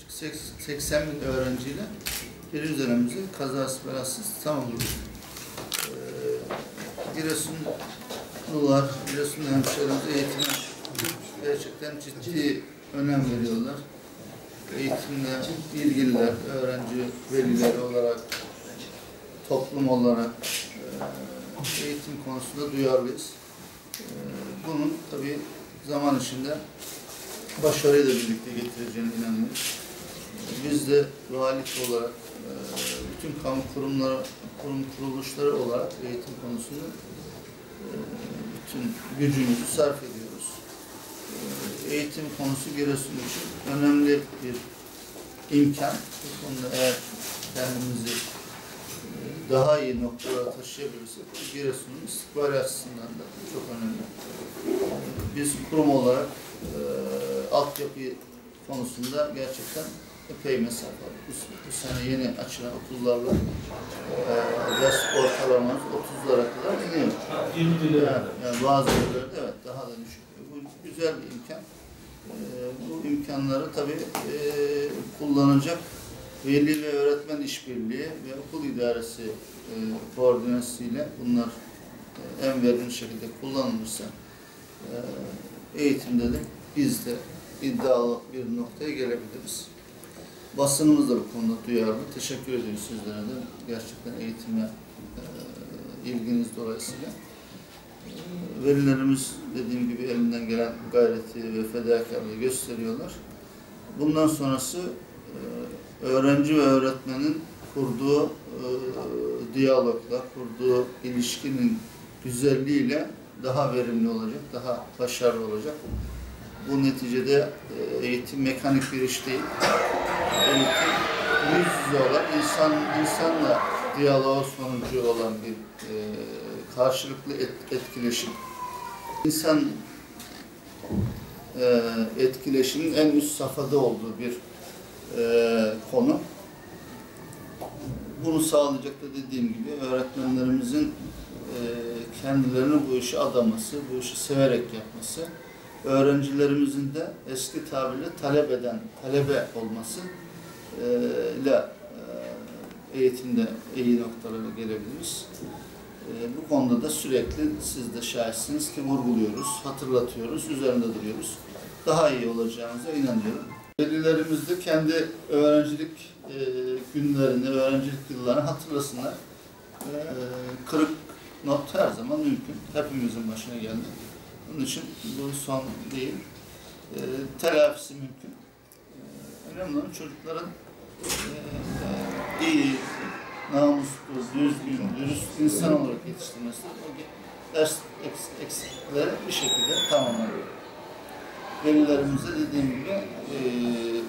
yaklaşık 80 bin öğrenciyle birinci dönemimizi kazasız belasız tamamladık. Ee, Giresunlular, Giresunlu hemşehrilerimiz eğitime gerçekten ciddi önem veriyorlar. Eğitimle ilgililer, öğrenci velileri olarak, toplum olarak e, eğitim konusunda duyarlıyız. E, Bunun tabii zaman içinde başarıyı da birlikte getireceğine inanıyoruz. Biz de valilik olarak, e, bütün kamu kurumları, kurum kuruluşları olarak eğitim konusunda e, bütün gücümüzü sarf ediyoruz. E, Eğitim konusu Giresun için önemli bir imkan. Bu konuda eğer kendimizi daha iyi noktalara taşıyabilirsek Giresun'un istikbali açısından da çok önemli. Biz kurum olarak e, altyapı konusunda gerçekten epey mesafe. Bu, bu sene yeni açılan okullarla e, ders ortalamamız 30'lara kadar iniyor. Yani, yani bazı yerlerde evet daha da düşük. Bu güzel bir imkan. E, bu imkanları tabii e, kullanacak veli ve öğretmen işbirliği ve okul idaresi e, koordinasyonuyla bunlar e, en verimli şekilde kullanılırsa e, eğitimde de biz de iddialı bir noktaya gelebiliriz. Basınımız da bu konuda duyarlı. Teşekkür ediyoruz sizlere de. Gerçekten eğitime e, ilginiz dolayısıyla. E, Velilerimiz dediğim gibi elinden gelen gayreti ve fedakarlığı gösteriyorlar. Bundan sonrası e, öğrenci ve öğretmenin kurduğu e, diyalogla, kurduğu ilişkinin güzelliğiyle daha verimli olacak, daha başarılı olacak. Bu neticede e, eğitim mekanik bir iş değil. Eğitim yüz yüze olan, insan insanla diyaloğu sonucu olan bir e, karşılıklı et, etkileşim. İnsan e, etkileşimin en üst safhada olduğu bir e, konu. Bunu sağlayacak da dediğim gibi öğretmenlerimizin e, kendilerini bu işe adaması, bu işi severek yapması, öğrencilerimizin de eski tabirle talep eden, talebe olması e, ile e, eğitimde iyi noktalara gelebiliriz. E, bu konuda da sürekli siz de şahitsiniz ki vurguluyoruz, hatırlatıyoruz, üzerinde duruyoruz. Daha iyi olacağımıza inanıyorum. Velilerimiz de kendi öğrencilik e, günlerini, öğrencilik yıllarını hatırlasınlar. Kırık not her zaman mümkün. Hepimizin başına geldi. Onun için bu son değil. E, telafisi mümkün. E, önemli olan çocukların e, iyi, namuslu, düzgün, dürüst insan olarak yetiştirmesi. O ders eks- eksikleri bir şekilde tamamlanıyor. Velilerimize dediğim gibi e,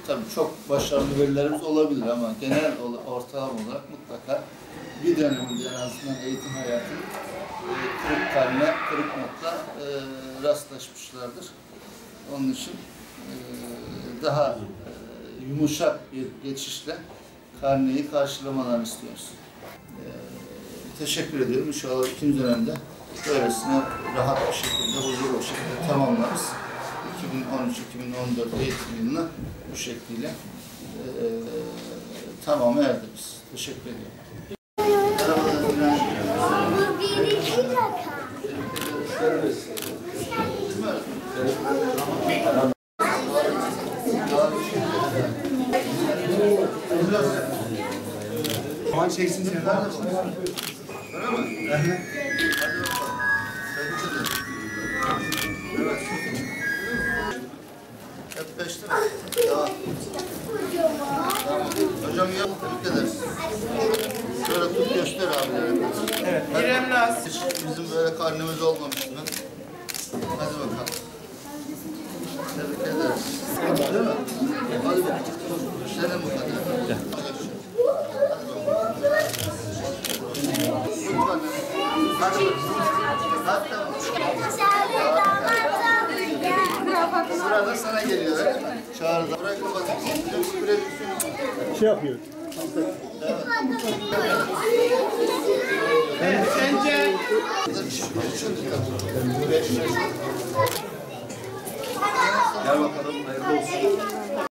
tabii çok başarılı velilerimiz olabilir ama genel ortalama olarak mutlaka bir döneminde en azından eğitim hayatı kırık kalme, kırık notla e, rastlaşmışlardır. Onun için e, daha e, yumuşak bir geçişle karneyi karşılamalarını istiyoruz. E, teşekkür ediyorum. İnşallah ikinci dönemde böylesine rahat bir şekilde, huzurlu bir şekilde tamamlarız. 2013-2014 eğitim yılına bu şekliyle e, tamamı erdiriz. Teşekkür ediyorum. Aman çeksin seni. Öyle mi? Hadi bakalım. Hep beşte mi? Tamam. Hocam ya tebrik ederiz. Şöyle tut göster abilerine. Evet. İrem Naz. Hiç bizim böyle karnımız olmamıştı. Hadi bakalım. Tebrik ederiz. Değil mi? Hadi bakalım. Senin bu kadar. Gel. Bakalım. Gel. Sırada sana geliyor? Çağrıda. Bırak kapatayım. Süre bitsin. Şey yapıyor. Sence? Gel bakalım. Hayırlı olsun.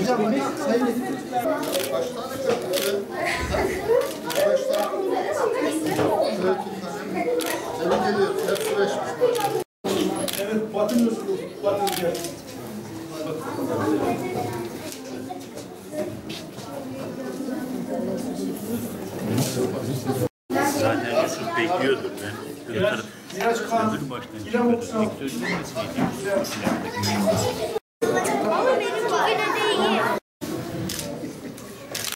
Hocam hani sayın Kaç tane köprü? Kaç tane? Tebrik ediyoruz. Hepsi beşmiş. Evet batırıyorsunuz. Batırıyorsunuz. Zaten Yusuf bekliyordur. Ben Miraç Kan. ilk sözlerini